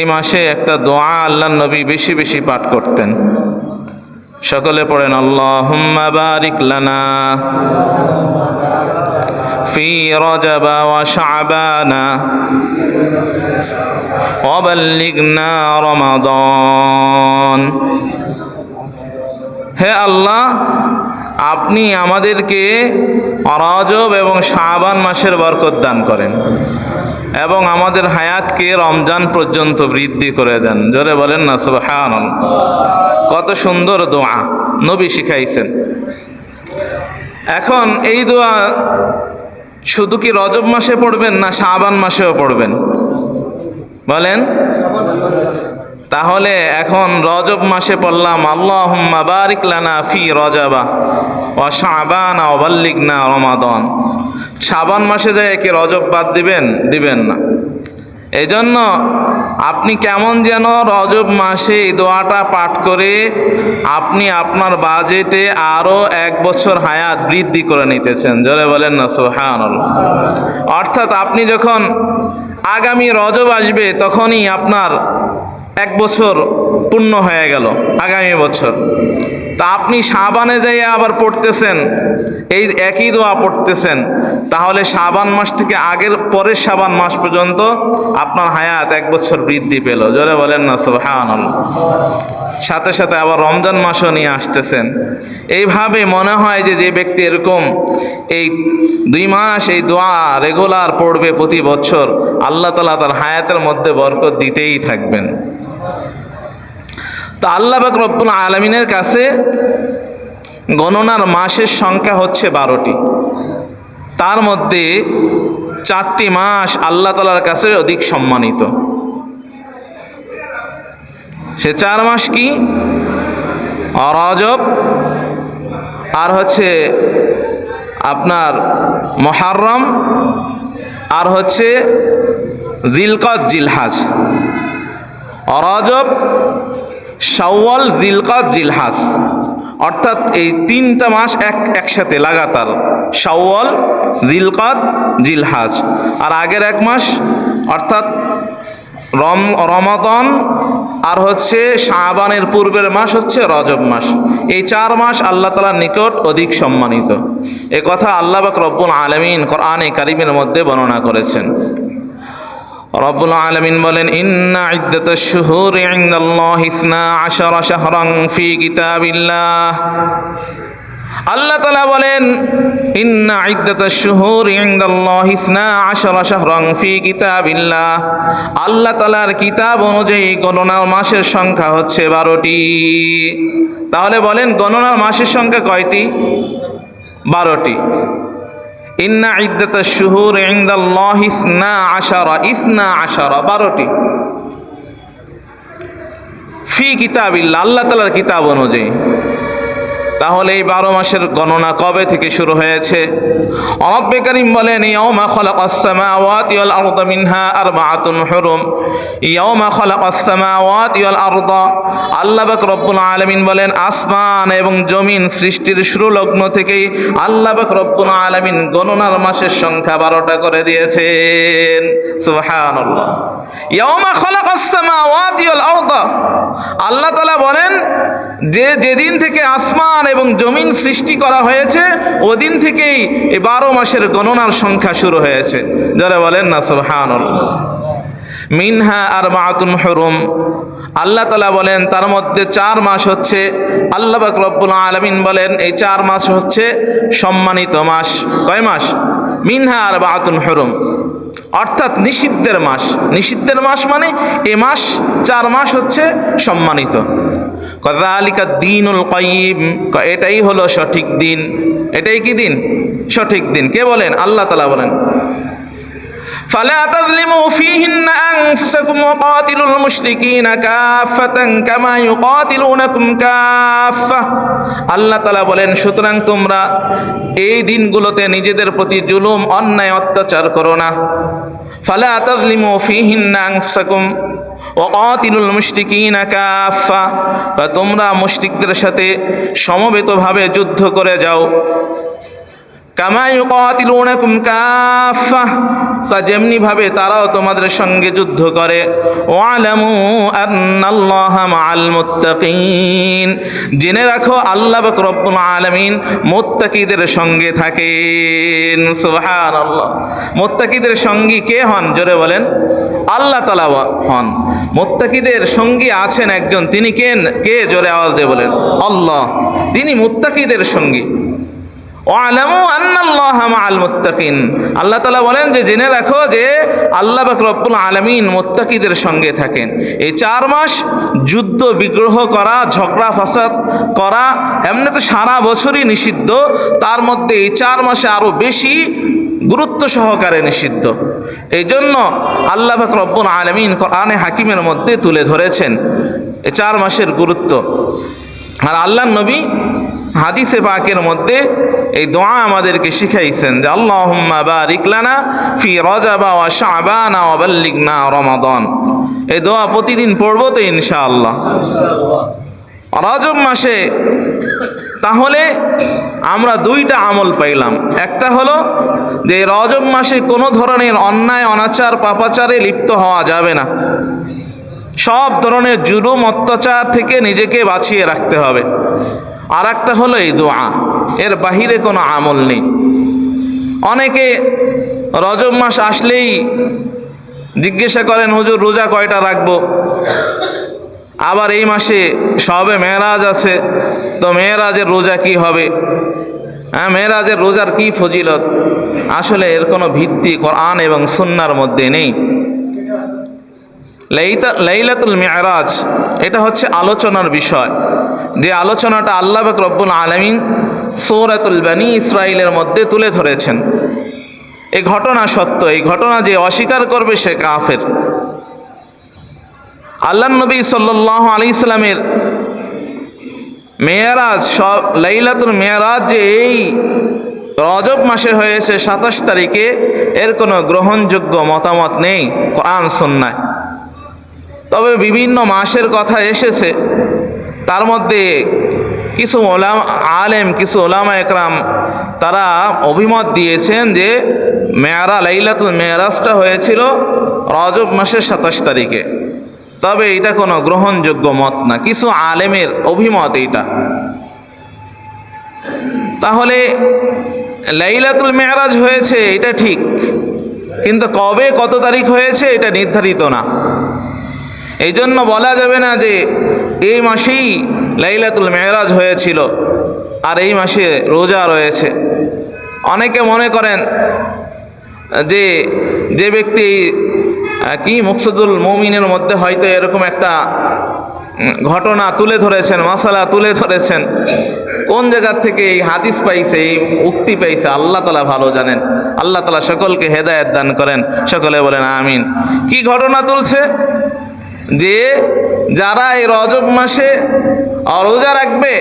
এই মাসে একটা দোয়া আল্লাহ নবী বেশি বেশি পাঠ করতেন সকলে পড়েন আল্লাহুম্মা বারিক লানা ফি রজব ওয়া শাবানা وبلغنا রমাদান হে আল্লাহ আপনি আমাদেরকে রজব এবং শাবান মাসের বরকত দান করেন এবং আমাদের হায়াতকে রমজান পর্যন্ত বৃদ্ধি করে দেন। জোরে বলেন না সুবহান কত সুন্দর দোয়া নবী শিখাইছেন। এখন এই দোয়া শুধু কি রজব মাসে পড়বেন না শাবান মাসেও পড়বেন? বলেন। তাহলে এখন রজব মাসে পড়লাম, আল্লাহুম্মা বারিক লানা ফি রজাবা। শাবানা ওয়া বাল্লিগনা রমাদান। শাবান মাসে যায় একে রজব বাদ দিবেন দিবেন না। এই জন্য আপনি কেমন যেন রজব মাসে এই দোয়াটা পাঠ করে আপনি আপনার বাজেটে আরও এক বছর হায়াত বৃদ্ধি করে নিতেছেন। জোরে বলেন না সোহান অর্থাৎ আপনি যখন আগামী রজব আসবে, তখনই আপনার এক বছর পূর্ণ হয়ে গেল, আগামী বছর। তা আপনি সাবানে যাইয়ে আবার পড়তেছেন। এই একই দোয়া পড়তেছেন। তাহলে সাবান মাস থেকে আগের পরের সাবান মাস পর্যন্ত আপনার হায়াত এক বছর বৃদ্ধি পেল। জোরে বলেন না সুবহান সাথে সাথে আবার রমজান মাসও নিয়ে আসতেছেন। এইভাবে মনে হয় যে যে ব্যক্তি এরকম এই দুই মাস এই দোয়া রেগুলার পড়বে প্রতি বছর, আল্লাহ তালা তার হায়াতের মধ্যে বরকত দিতেই থাকবেন। তো আল্লাহ বাক রব্বুল আলমিনের কাছে গণনার মাসের সংখ্যা হচ্ছে বারোটি। তার মধ্যে চারটি মাস আল্লাহ তালার কাছে অধিক সম্মানিত। সে চার মাস কি? অরজব। আর হচ্ছে আপনার মহারম। আর হচ্ছে জিলকত, জিলহাজ। অরজব শাওয়াল, জিলকাত জিলহাস অর্থাৎ এই তিনটা মাস এক, একসাথে লাগাতার। শাওয়াল, জিলকাত, জিলহাজ। আর আগের এক মাস, অর্থাৎ রম, রমাদন, আর হচ্ছে শাহবানের পূর্বের মাস হচ্ছে রজব মাস। এই চার মাস আল্লাহ তালার নিকট অধিক সম্মানিত। এ কথা আল্লাহ বাক রব্বুল আলমিন কোরআনে কারিমের মধ্যে বর্ণনা করেছেন। রব্বুল আলমিন বলেন, ইন্না ইদ্দাত শুহুর ইন্দাল্লাহ ইসনা আশারা শাহরাং ফি কিতাবিল্লাহ। আল্লাহ তালা বলেন, ইন্না ইদ্দাত শুহুর ইন্দাল্লাহ ইসনা আশারা শাহরাং ফি কিতাবিল্লাহ। আল্লাহ তালার কিতাব অনুযায়ী গণনার মাসের সংখ্যা হচ্ছে বারোটি। তাহলে বলেন, গণনার মাসের সংখ্যা কয়টি? বারোটি। ইন্না ইদ্দাত শুহুর ইন্দাল্লাহ ইসনা আশারা ইসনা আশারা বারোটি। ফি কিতাবিল্লা আল্লাহ তালার কিতাব অনুযায়ী। তাহলে এই বারো মাসের গণনা কবে থেকে শুরু হয়েছে? বলেন মিনহা আলামিন বলেন, আসমান এবং জমিন সৃষ্টির শুরু লগ্ন থেকেই আল্লাহ রব্বুল আলামিন গণনার মাসের সংখ্যা বারোটা করে দিয়েছেন। সুবহানাল্লাহ। আল্লাহ বলেন, যে যেদিন থেকে আসমান এবং জমিন সৃষ্টি করা হয়েছে, ওদিন থেকেই এই বারো মাসের গণনার সংখ্যা শুরু হয়েছে। যারা বলেন না সুবহান মিনহা আর মাতুন হরুম। আল্লাহ তালা বলেন, তার মধ্যে চার মাস হচ্ছে, আল্লাহ রব্বুল আলমিন বলেন, এই চার মাস হচ্ছে সম্মানিত মাস। কয় মাস? মিনহা আর বাহাতুন হরুম। অর্থাৎ নিষিদ্ধের মাস। নিষিদ্ধের মাস মানে এ মাস, চার মাস হচ্ছে সম্মানিত। কদালিকা দিনুল কয়িম এটাই হলো সঠিক দিন। এটাই কি দিন? সঠিক দিন। কে বলেন? আল্লাহ তালা বলেন। فلا تظلموا فيهن أنفسكم وقاتلوا المشركين كافة كما يقاتلونكم كافة আল্লাহ তালা বলেন সুতরাং তোমরা এই দিনগুলোতে নিজেদের প্রতি জুলুম অন্যায় অত্যাচার করো না ফালা তাজলিমু ফিহিন্না আনফুসাকুম ওয়াকাতিলুল মুশরিকিনা কাফা তোমরা মুশরিকদের সাথে সমবেতভাবে যুদ্ধ করে যাও তা যেমনি ভাবে তারাও তোমাদের সঙ্গে যুদ্ধ করে। ওয়ালামু জেনে রাখো, আল্লাহ আলামিন মুত্তাকিদের সঙ্গে থাকেন। সুবহানাল্লাহ। মুত্তাকিদের সঙ্গী কে হন? জোরে বলেন। আল্লাহ তাআলা হন। মুত্তাকিদের সঙ্গী আছেন একজন। তিনি কেন? কে? জোরে আওয়াজ দিয়ে বলেন। আল্লাহ। তিনি মুত্তাকিদের সঙ্গী ওয়ালামু আন্নাল্লাহ মাআল মুত্তাকিন আল্লাহ তাআলা বলেন যে, জেনে রাখো যে, আল্লাহ পাক রব্বুল আলামিন মুত্তাকিদের সঙ্গে থাকেন। এই চার মাস যুদ্ধ, বিগ্রহ করা, ঝগড়া, ফাসাদ করা, এমনি তো সারা বছরই নিষিদ্ধ। তার মধ্যে এই চার মাসে আরও বেশি গুরুত্ব সহকারে নিষিদ্ধ। এই জন্য আল্লাহ পাক রব্বুল আলামিন কোরআনে হাকিমের মধ্যে তুলে ধরেছেন। এই চার মাসের গুরুত্ব। আর আল্লাহ নবী হাদিসে পাকের মধ্যে এই দোয়া আমাদেরকে শিখাইছেন যে, আল্লাহুম্মা বারিক লানা ফি রজাবা এই দোয়া প্রতিদিন পড়ব তো ইনশাআল্লাহ। রজব মাসে তাহলে আমরা দুইটা আমল পাইলাম। একটা হলো যে, রজব মাসে কোনো ধরনের অন্যায়, অনাচার, পাপাচারে লিপ্ত হওয়া যাবে না। সব ধরনের জুলুম, অত্যাচার থেকে নিজেকে বাঁচিয়ে রাখতে হবে। আর একটা হলো এই দোয়া। এর বাহিরে কোনো আমল নেই। অনেকে রজব মাস আসলেই জিজ্ঞাসা করেন, হুজুর, রোজা কয়টা রাখব? আবার এই মাসে সবে মেয়েরাজ আছে, তো মেয়েরাজের রোজা কি হবে? হ্যাঁ মেয়েরাজের রোজার কি ফজিলত? আসলে এর কোনো ভিত্তি কোরআন এবং সুন্নার মধ্যে নেই। লাইতা লাইলাতুল মেয়ারাজ এটা হচ্ছে আলোচনার বিষয়। যে আলোচনাটা আল্লাহ রব্বুল আলমিন সৌরাতুল বানি ইসরায়েলের মধ্যে তুলে ধরেছেন। এই ঘটনা সত্য, এই ঘটনা যে অস্বীকার করবে সে কাফের। আল্লাহ নবী সাল্লাহ আলি ইসলামের মেয়ারাজ, সব লাইলাতুল মেয়ারাজ যে এই রজব মাসে হয়েছে সাতাশ তারিখে, এর কোনো গ্রহণযোগ্য মতামত নেই কোরআন সন্ন্যায় তবে বিভিন্ন মাসের কথা এসেছে। তার মধ্যে কিছু ওলাম, আলেম, কিছু ওলামা একরাম, তারা অভিমত দিয়েছেন যে মেয়ারা, লাইলাতুল মেয়ারাজটা হয়েছিল রজব মাসের সাতাশ তারিখে। তবে এটা কোনো গ্রহণযোগ্য মত না, কিছু আলেমের অভিমত এইটা। তাহলে লাইলাতুল মেয়ারাজ হয়েছে, এটা ঠিক। কিন্তু কবে কত তারিখ হয়েছে, এটা নির্ধারিত না। এই জন্য বলা যাবে না যে এই মাসেই লাইলাতুল মেয়রাজ হয়েছিল, আর এই মাসে রোজা রয়েছে। অনেকে মনে করেন যে যে ব্যক্তি কি মুকসুদুল মমিনের মধ্যে হয়তো এরকম একটা ঘটনা তুলে ধরেছেন মশালা তুলে ধরেছেন। কোন জায়গার থেকে এই হাদিস পাইছে, এই উক্তি পাইছে, আল্লাহ তালা ভালো জানেন। আল্লাহ তালা সকলকে হেদায়ত দান করেন। সকলে বলেন, আমিন। কি ঘটনা তুলছে? যে যারা এই রজব মাসে রোজা রাখবে,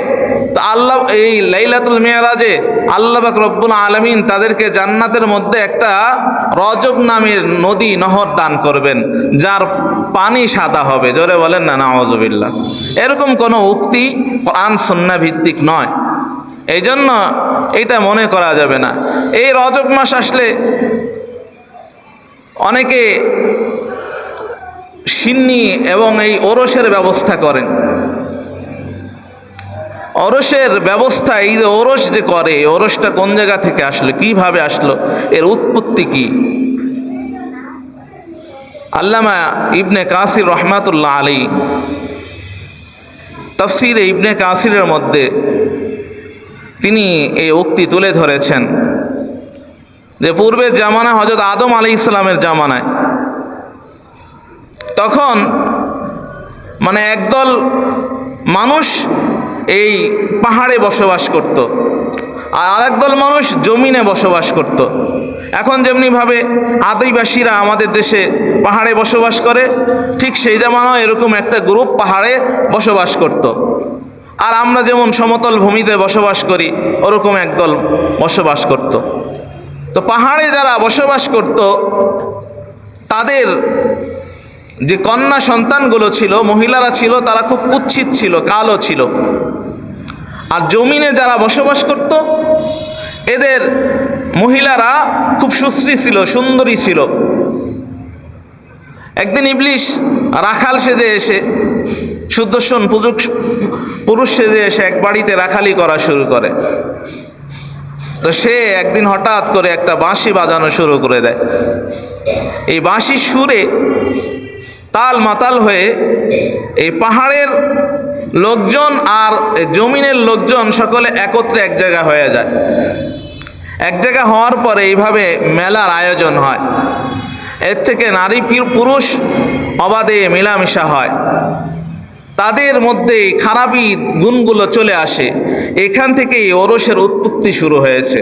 তা আল্লাহ, এই লাইলাতুল মেয়ারাজে আল্লাহ রব্বুল আলমিন তাদেরকে জান্নাতের মধ্যে একটা রজব নামের নদী নহর দান করবেন, যার পানি সাদা হবে। জোরে বলেন না নওয়াজবিল্লা এরকম কোনো উক্তি কোরআন সন্না ভিত্তিক নয়। এই জন্য এটা মনে করা যাবে না। এই রজব মাস আসলে অনেকে সিন্নি এবং এই ওরসের ব্যবস্থা করেন। ওরসের ব্যবস্থা, এই যে ওরস যে করে ওরসটা কোন জায়গা থেকে আসলো, কীভাবে আসলো, এর উৎপত্তি কি? আল্লামা ইবনে কাসির রহমাতুল্লাহ আলী তফসির ইবনে কাসিরের মধ্যে তিনি এই উক্তি তুলে ধরেছেন যে পূর্বের জামানা হজরত আদম আলী ইসলামের জামানায় তখন মানে একদল মানুষ এই পাহাড়ে বসবাস করত আর আরেকদল মানুষ জমিনে বসবাস করত এখন যেমনিভাবে আদিবাসীরা আমাদের দেশে পাহাড়ে বসবাস করে, ঠিক সেই জামানাও এরকম একটা গ্রুপ পাহাড়ে বসবাস করত। আর আমরা যেমন সমতল ভূমিতে বসবাস করি, ওরকম একদল বসবাস করত। তো পাহাড়ে যারা বসবাস করত, তাদের যে কন্যা সন্তানগুলো ছিল, মহিলারা ছিল, তারা খুব কুচ্ছিত ছিল, কালো ছিল। আর জমিনে যারা বসবাস করত, এদের মহিলারা খুব সুশ্রী ছিল, সুন্দরী ছিল। একদিন ইবলিশ রাখাল সেজে এসে, সুদর্শন পুরুষ সেজে এসে এক বাড়িতে রাখালি করা শুরু করে। তো সে একদিন হঠাৎ করে একটা বাঁশি বাজানো শুরু করে দেয়। এই বাঁশির সুরে তাল মাতাল হয়ে এই পাহাড়ের লোকজন আর জমিনের লোকজন সকলে একত্রে এক জায়গা হয়ে যায়। এক জায়গা হওয়ার পরে এইভাবে মেলার আয়োজন হয়। এর থেকে নারী পুরুষ অবাধে মেলামেশা হয়। তাদের মধ্যে খারাপই গুণগুলো চলে আসে। এখান থেকেই ওরসের উৎপত্তি শুরু হয়েছে।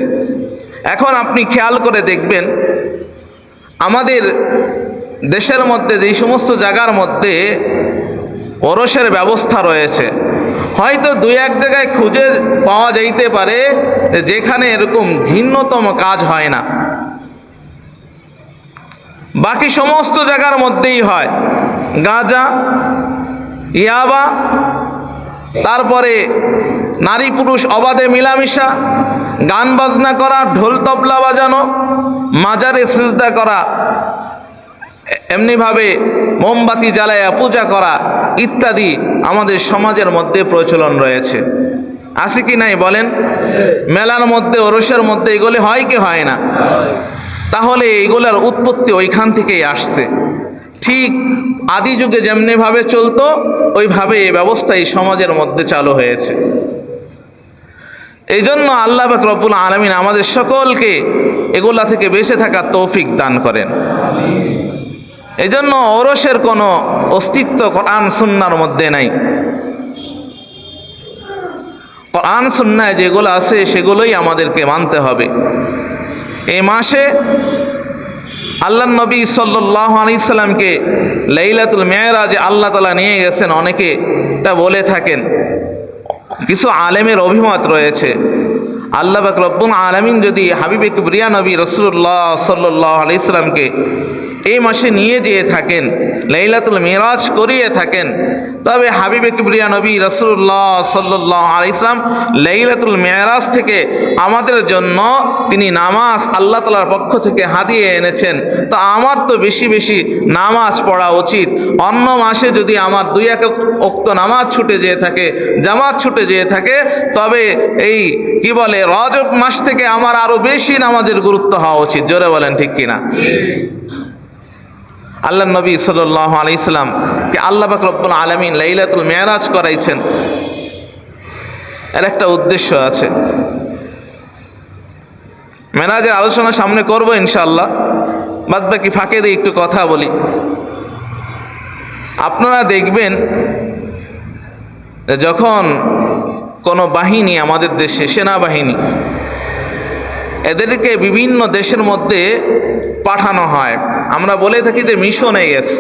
এখন আপনি খেয়াল করে দেখবেন, আমাদের দেশের মধ্যে, যেই সমস্ত জায়গার মধ্যে ওরসের ব্যবস্থা রয়েছে, হয়তো দুই এক জায়গায় খুঁজে পাওয়া যাইতে পারে যেখানে এরকম ঘৃণ্যতম কাজ হয় না। বাকি সমস্ত জায়গার মধ্যেই হয়। গাঁজা, ইয়াবা, তারপরে নারী পুরুষ অবাধে মিলামিশা, গান বাজনা করা, ঢোল তবলা বাজানো, মাজারে সিজদা করা এমনিভাবে মোমবাতি জ্বালায়া পূজা করা ইত্যাদি আমাদের সমাজের মধ্যে প্রচলন রয়েছে। আছে কি নাই বলেন? মেলার মধ্যে, ওরসের মধ্যে এগুলি হয় কি হয় না? তাহলে এইগুলোর উৎপত্তি ওইখান থেকেই আসছে। ঠিক আদি যুগে যেমনিভাবে চলতো, ওইভাবে এই ব্যবস্থা এই সমাজের মধ্যে চালু হয়েছে। এই জন্য আল্লাহ রব্বুল আলমিন আমাদের সকলকে এগুলা থেকে বেঁচে থাকার তৌফিক দান করেন। এই জন্য ওরসের কোনো অস্তিত্ব কোরআন সুন্নার মধ্যে নাই। কোরআন সুন্নায় যেগুলো আছে, সেগুলোই আমাদেরকে মানতে হবে। এই মাসে আল্লাহ নবী সাল্লাহ আলাইসাল্লামকে লাইলাতুল মেয়রাজে আল্লাহ তালা নিয়ে গেছেন, অনেকে এটা বলে থাকেন। কিছু আলেমের অভিমত রয়েছে। আল্লাহ বাক রব্বুল আলমিন যদি হাবিবে কিবরিয়া নবী রসুল্লাহ সাল্লাহ আলাইসাল্লামকে এই মাসে নিয়ে যেয়ে থাকেন, লাইলাতুল মিরাজ করিয়ে থাকেন। তবে হাবিবে কিবরিয়া নবী রসুল্লাহ সাল্লাহ আলাইসলাম লাইলাতুল মেয়ারাজ থেকে আমাদের জন্য তিনি নামাজ আল্লাহ তালার পক্ষ থেকে হাতিয়ে এনেছেন। তো আমার তো বেশি বেশি নামাজ পড়া উচিত। অন্য মাসে যদি আমার দুই এক অক্ত নামাজ ছুটে যেয়ে থাকে, জামাত ছুটে যেয়ে থাকে, তবে এই কি বলে রজব মাস থেকে আমার আরও বেশি নামাজের গুরুত্ব হওয়া উচিত। জোরে বলেন ঠিক কিনা? আল্লাহ নবী সাল্লাহ আলাইসাল্লাম কে আল্লাহ বাক রব্বুল আলমিন লাইলাতুল মেয়ারাজ করাইছেন। এর একটা উদ্দেশ্য আছে। মেরাজের আলোচনা সামনে করব ইনশাল্লাহ বাদ বাকি ফাঁকে দিয়ে একটু কথা বলি। আপনারা দেখবেন যখন কোনো বাহিনী আমাদের দেশে, সেনাবাহিনী, এদেরকে বিভিন্ন দেশের মধ্যে পাঠানো হয়। আমরা বলে থাকি যে মিশনে গেছে।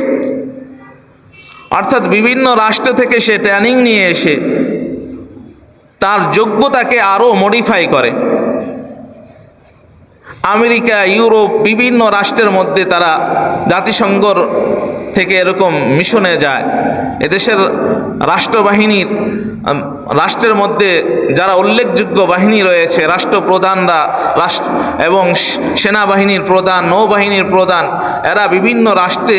অর্থাৎ বিভিন্ন রাষ্ট্র থেকে সে ট্রেনিং নিয়ে এসে তার যোগ্যতাকে আরও মডিফাই করে। আমেরিকা, ইউরোপ বিভিন্ন রাষ্ট্রের মধ্যে তারা জাতিসংঘর থেকে এরকম মিশনে যায়। এদেশের রাষ্ট্রবাহিনীর রাষ্ট্রের মধ্যে যারা উল্লেখযোগ্য বাহিনী রয়েছে, রাষ্ট্রপ্রধানরা রাষ্ট্র এবং সেনাবাহিনীর প্রধান, নৌবাহিনীর প্রধান, এরা বিভিন্ন রাষ্ট্রে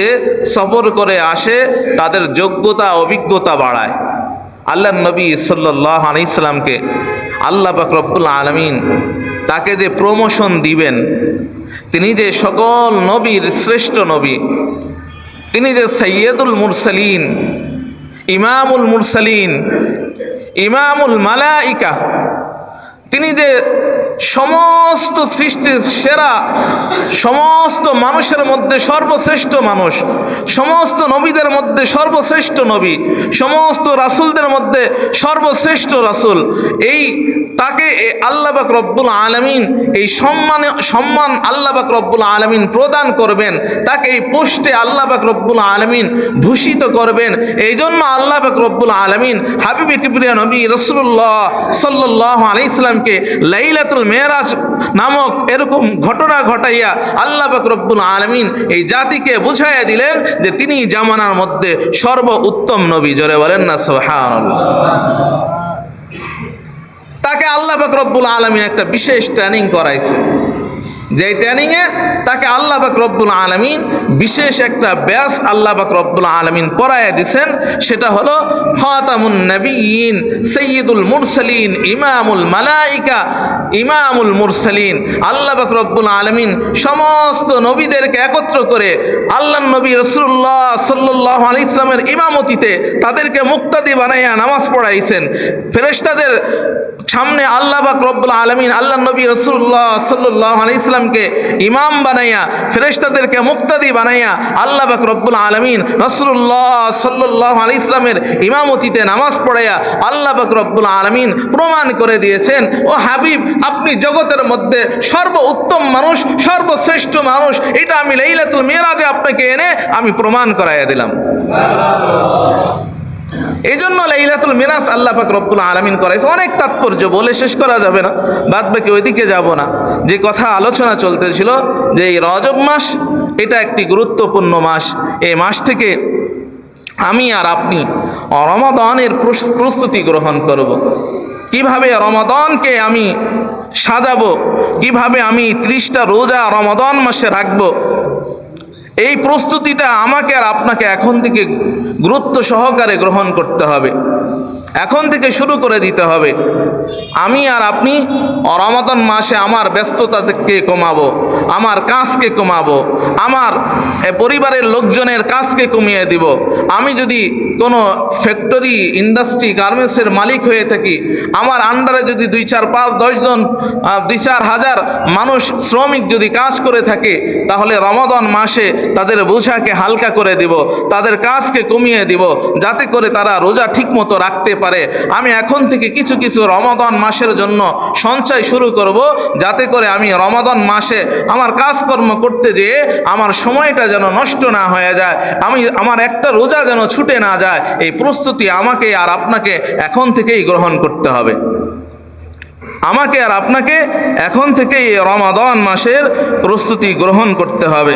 সফর করে আসে, তাদের যোগ্যতা, অভিজ্ঞতা বাড়ায়। আল্লাহ নবী সাল্লাহ আলি ইসলামকে আল্লাহ পাক রব্বুল আলমিন তাকে যে প্রমোশন দিবেন, তিনি যে সকল নবীর শ্রেষ্ঠ নবী, তিনি যে সৈয়দুল মুরসালিন ইমামুল মুরসালিন, ইমামুল মালাইকা, তিনি যে সমস্ত সৃষ্টির সেরা, সমস্ত মানুষের মধ্যে সর্বশ্রেষ্ঠ মানুষ, সমস্ত নবীদের মধ্যে সর্বশ্রেষ্ঠ নবী, সমস্ত রাসুলদের মধ্যে সর্বশ্রেষ্ঠ রাসুল, এই তাকে এ আল্লাহ পাক রব্বুল আলমিন এই সম্মান সম্মান আল্লাহ পাক রব্বুল আলমিন প্রদান করবেন, তাকে এই পোস্টে আল্লাহ পাক রব্বুল আলমিন ভূষিত করবেন। এই জন্য আল্লাহ পাক রব্বুল আলমিন হাবিব কিবরিয়া নবী রসুল্লাহ সাল্লাহ আলি ইসলামকে লাইলাতুল মেয়েরাজ নামক এরকম ঘটনা ঘটাইয়া আল্লাহ রব্বুল আলমিন এই জাতিকে বুঝাইয়া দিলেন যে তিনি জামানার মধ্যে সর্ব উত্তম নবী। জোরে বলেন না সোহান তাকে আল্লাহ পাক রব্বুল আলমিন একটা বিশেষ ট্রেনিং করাইছে। যে ট্রেনিংয়ে তাকে আল্লাহ বাক রব্বুল আলমিন বিশেষ একটা ব্যাস আল্লাহ বাক রব্বুল আলমিন পড়ায় দিছেন, সেটা হলো খাতামুন নবীন সৈয়দুল মুরসালিন, ইমামুল মালাইকা, ইমামুল মুরসালিন। আল্লাহ বাক রব্বুল আলমিন সমস্ত নবীদেরকে একত্র করে আল্লাহ নবী রসুল্লাহ সাল্লাহ আলি ইসলামের ইমামতিতে তাদেরকে মুক্তাদি বানাইয়া নামাজ পড়াইছেন। ফেরেশতাদের সামনে আল্লাহ বাক রব্বুল আলমিন আল্লাহ নবী রসুল্লাহ সাল্লাহ আলি ইসলামকে ইমাম বানাইয়া, ফেরেশতাদেরকে মুক্তাদি বানাইয়া আল্লাহ বাক রব্বুল আলমিন রসুল্লাহ সাল্লাহ আলি ইসলামের ইমামতিতে নামাজ পড়াইয়া আল্লাহ বাক রব্বুল আলমিন প্রমাণ করে দিয়েছেন, ও হাবিব, আপনি জগতের মধ্যে সর্ব উত্তম মানুষ, সর্বশ্রেষ্ঠ মানুষ, এটা আমি লাইলাতুল মেয়েরাজে আপনাকে এনে আমি প্রমাণ করাইয়া দিলাম। এই জন্য লাইলাতুল মিরাজ আল্লাহ পাক রব্বুল আলমিন করাইছে। অনেক তাৎপর্য, বলে শেষ করা যাবে না। বাদ বাকি ওইদিকে যাব না। যে কথা আলোচনা চলতেছিল যে এই রজব মাস, এটা একটি গুরুত্বপূর্ণ মাস। এই মাস থেকে আমি আর আপনি রমাদানের প্রস্তুতি গ্রহণ করব। কীভাবে রমাদানকে আমি সাজাবো? কীভাবে আমি ত্রিশটা রোজা রমাদান মাসে রাখব? এই প্রস্তুতিটা আমাকে আর আপনাকে এখন থেকে গুরুত্ব সহকারে গ্রহণ করতে হবে। এখন থেকে শুরু করে দিতে হবে। আমি আর আপনি রমাদন মাসে আমার ব্যস্ততাকে কমাবো, আমার কাজকে কমাবো, আমার পরিবারের লোকজনের কাজকে কমিয়ে দিব। আমি যদি কোনো ফ্যাক্টরি ইন্ডাস্ট্রি গার্মেন্টসের মালিক হয়ে থাকি, আমার আন্ডারে যদি দুই চার পাঁচ দশজন দুই চার হাজার মানুষ শ্রমিক যদি কাজ করে থাকে, তাহলে রমাদন মাসে তাদের বোঝাকে হালকা করে দিব, তাদের কাজকে কমিয়ে দিব, যাতে করে তারা রোজা ঠিকমতো রাখতে পারে। আমি এখন থেকে কিছু কিছু রমাদন মাসের জন্য সঞ্চয় শুরু করব, যাতে করে আমি রমাদন মাসে আমার কাজকর্ম করতে যেয়ে আমার সময়টা যেন নষ্ট না হয়ে যায়। আমি, আমার একটা রোজা যেন ছুটে না যায়, এই প্রস্তুতি আমাকে আর আপনাকে এখন থেকেই গ্রহণ করতে হবে। আমাকে আর আপনাকে এখন থেকে এই রমাদন মাসের প্রস্তুতি গ্রহণ করতে হবে।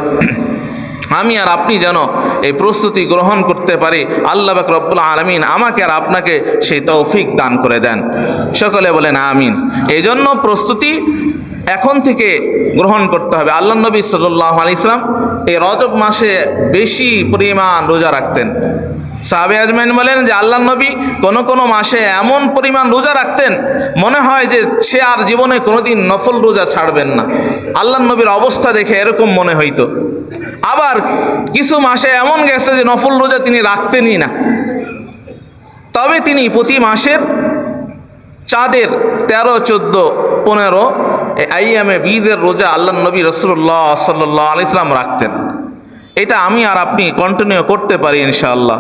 আমি আর আপনি যেন এই প্রস্তুতি গ্রহণ করতে পারি, আল্লাহ রব্বুল আলমিন আমাকে আর আপনাকে সেই তৌফিক দান করে দেন। সকলে বলেন আমিন। এই জন্য প্রস্তুতি এখন থেকে গ্রহণ করতে হবে। আল্লাহ নবী সাল্লাহ আলি ইসলাম এই রজব মাসে বেশি পরিমাণ রোজা রাখতেন। সাহাবে আজমাইন বলেন যে আল্লাহ নবী কোনো কোনো মাসে এমন পরিমাণ রোজা রাখতেন, মনে হয় যে সে আর জীবনে কোনোদিন নফল রোজা ছাড়বেন না। আল্লাহ নবীর অবস্থা দেখে এরকম মনে হইতো। আবার কিছু মাসে এমন গেছে যে নফল রোজা তিনি রাখতেনই না। তবে তিনি প্রতি মাসের চাঁদের তেরো, চোদ্দ, পনেরো আইএমএ বীজের রোজা আল্লাহ নবী রসুল্লাহ সাল্লাহ আলাইসলাম রাখতেন। এটা আমি আর আপনি কন্টিনিউ করতে পারি ইনশাআল্লাহ।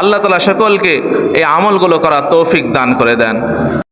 আল্লাহ তালা সকলকে এই আমলগুলো করা তৌফিক দান করে দেন।